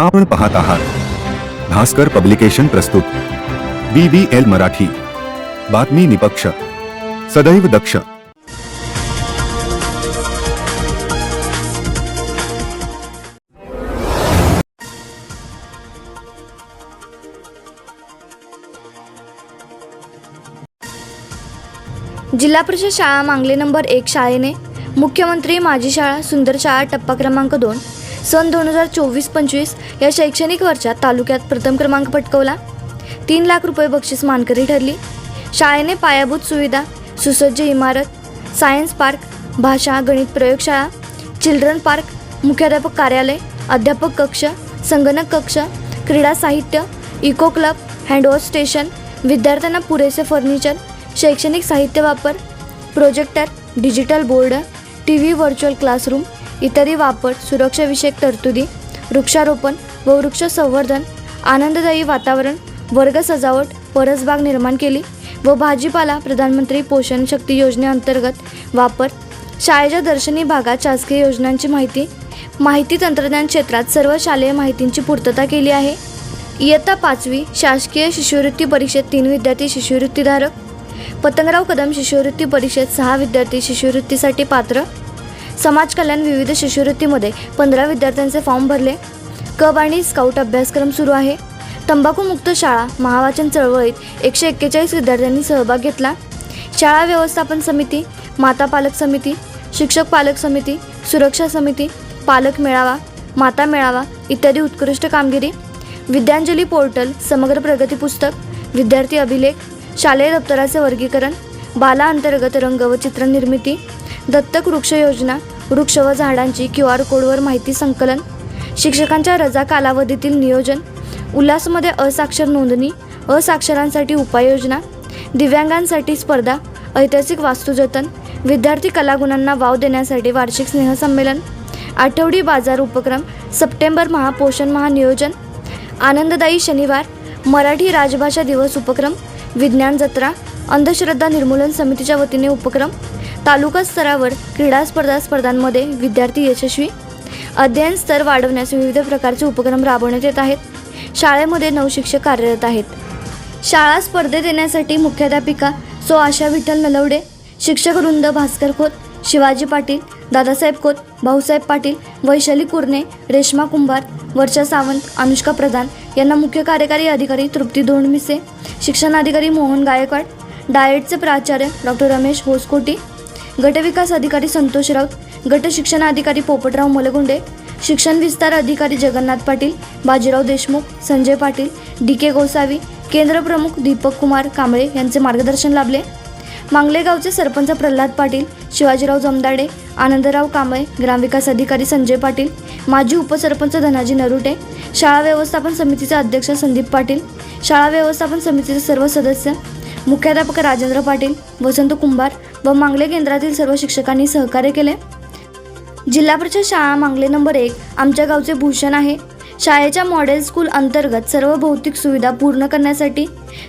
आपण पाहत आहात. भास्कर पब्लिकेशन प्रस्तुत. B B L Marathi. बातमी निपक्ष. सदैव दक्ष. जिल्हा परिषद शाळा मांगले नंबर एक शाळेने मुख्यमंत्री माझी शाळा सुंदर शाळा टप्पा क्रमांक दोन सन दोन हजार चोवीस पंचवीस या शैक्षणिक वर्षात तालुक्यात प्रथम क्रमांक पटकवला. तीन लाख रुपये बक्षीस मानकरी ठरली. शाळेने पायाभूत सुविधा सुसज्ज इमारत सायन्स पार्क भाषा गणित प्रयोगशाळा चिल्ड्रन पार्क मुख्याध्यापक कार्यालय अध्यापक कक्ष संगणक कक्ष क्रीडा साहित्य इको क्लब हँडवॉश स्टेशन विद्यार्थ्यांना पुरेसे फर्निचर शैक्षणिक साहित्य वापर projector digital board T V virtual classroom इत्यादी वापर सुरक्षाविषयक तरतुदी वृक्षारोपण व वृक्ष संवर्धन आनंददायी वातावरण वर्ग सजावट परसबाग निर्माण केली व भाजीपाला प्रधानमंत्री पोषण शक्ती योजनेअंतर्गत वापर शाळेच्या दर्शनी भागात शासकीय योजनांची माहिती माहिती तंत्रज्ञान क्षेत्रात सर्व शालेय माहितींची पूर्तता केली आहे. इयत्ता पाचवी शासकीय शिष्यवृत्ती परीक्षेत तीन विद्यार्थी शिष्यवृत्तीधारक पतंगराव कदम शिष्यवृत्ती परीक्षेत सहा विद्यार्थी शिष्यवृत्तीसाठी पात्र समाज कल्याण विविध शिष्यवृत्तीमध्ये पंधरा विद्यार्थ्यांचे फॉर्म भरले. कब आणि स्काउट अभ्यासक्रम सुरू आहे. तंबाखूमुक्त शाळा महावाचन चळवळीत एकशे एक्केचाळीस विद्यार्थ्यांनी सहभाग घेतला. शाळा व्यवस्थापन समिती माता पालक समिती शिक्षक पालक समिती सुरक्षा समिती पालक मेळावा माता मेळावा इत्यादी उत्कृष्ट कामगिरी. विद्यांजली पोर्टल समग्र प्रगती पुस्तक विद्यार्थी अभिलेख शालेय दप्तराचे वर्गीकरण बाला अंतर्गत रंग व चित्र निर्मिती. दत्तक वृक्ष योजना वृक्ष व झाडांची क्यू आर कोडवर माहिती संकलन शिक्षकांच्या रजा कालावधीतील नियोजन उल्हासमध्ये असाक्षर नोंदणी असाक्षरांसाठी उपाययोजना दिव्यांगांसाठी स्पर्धा ऐतिहासिक वास्तुजतन विद्यार्थी कलागुणांना वाव देण्यासाठी वार्षिक स्नेहसंमेलन आठवडी बाजार उपक्रम सप्टेंबर महापोषण महानियोजन आनंददायी शनिवार मराठी राजभाषा दिवस उपक्रम विज्ञान जत्रा अंधश्रद्धा निर्मूलन समितीच्या वतीने उपक्रम तालुका स्तरावर क्रीडा स्पर्धा स्पर्धांमध्ये विद्यार्थी यशस्वी अध्ययन स्तर वाढवण्यास विविध प्रकारचे उपक्रम राबवण्यात येत आहेत. शाळेमध्ये नऊ शिक्षक कार्यरत आहेत. शाळा स्पर्धेत येण्यासाठी मुख्याध्यापिका सो आशा विठ्ठल नलवडे शिक्षक वृंद भास्कर खोत शिवाजी पाटील दादासाहेब खोत भाऊसाहेब पाटील वैशाली कुर्णे रेश्मा कुंभार वर्षा सावंत अनुष्का प्रधान यांना मुख्य कार्यकारी अधिकारी तृप्ती धोंडमिसे शिक्षणाधिकारी मोहन गायकवाड डाएटचे प्राचार्य डॉक्टर रमेश होसकोटी गटविकास अधिकारी संतोष राऊत गट शिक्षणाधिकारी पोपटराव मलगुंडे शिक्षण विस्तार अधिकारी जगन्नाथ पाटील बाजीराव देशमुख संजय पाटील डी के गोसावी केंद्र प्रमुख दीपक कुमार कांबळे यांचे मार्गदर्शन लाभले. मांगलेगावचे सरपंच प्रल्हाद पाटील शिवाजीराव जमदाडे आनंदराव कांबळे ग्रामविकास अधिकारी संजय पाटील माजी उपसरपंच धनाजी नरुटे शाळा व्यवस्थापन समितीचे अध्यक्ष संदीप पाटील शाळा व्यवस्थापन समितीचे सर्व सदस्य मुख्याध्यापक राजेंद्र पाटील वसंत कुंभार व मांगले केंद्रातील सर्व शिक्षकांनी सहकार्य केले. जिल्हा परिषद शाळा मांगले नंबर एक आमच्या गावचे भूषण आहे. शाळेच्या मॉडेल स्कूल अंतर्गत सर्व भौतिक सुविधा पूर्ण करण्यासाठी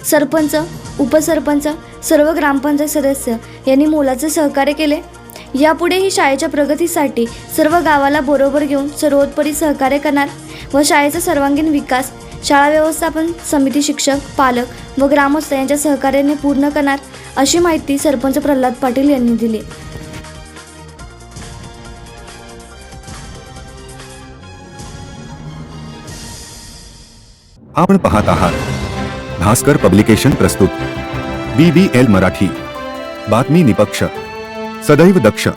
सरपंच उपसरपंच सर्व ग्रामपंचायत सदस्य यांनी मोलाचे सहकार्य केले. यापुढेही शाळेच्या प्रगतीसाठी सर्व गावाला बरोबर घेऊन सर्वोत्परी सहकार्य करणार व शाळेचा सर्वांगीण विकास शाळा व्यवस्थापन समिती शिक्षक पालक व ग्रामस्थ यांच्या सहकार्याने पूर्ण करणार अशी माहिती सरपंच प्रल्हाद पाटील यांनी दिली. आपण पाहत आहात. भास्कर पब्लिकेशन प्रस्तुत. B B L Marathi. बातमी निपक्ष. सदैव दक्ष.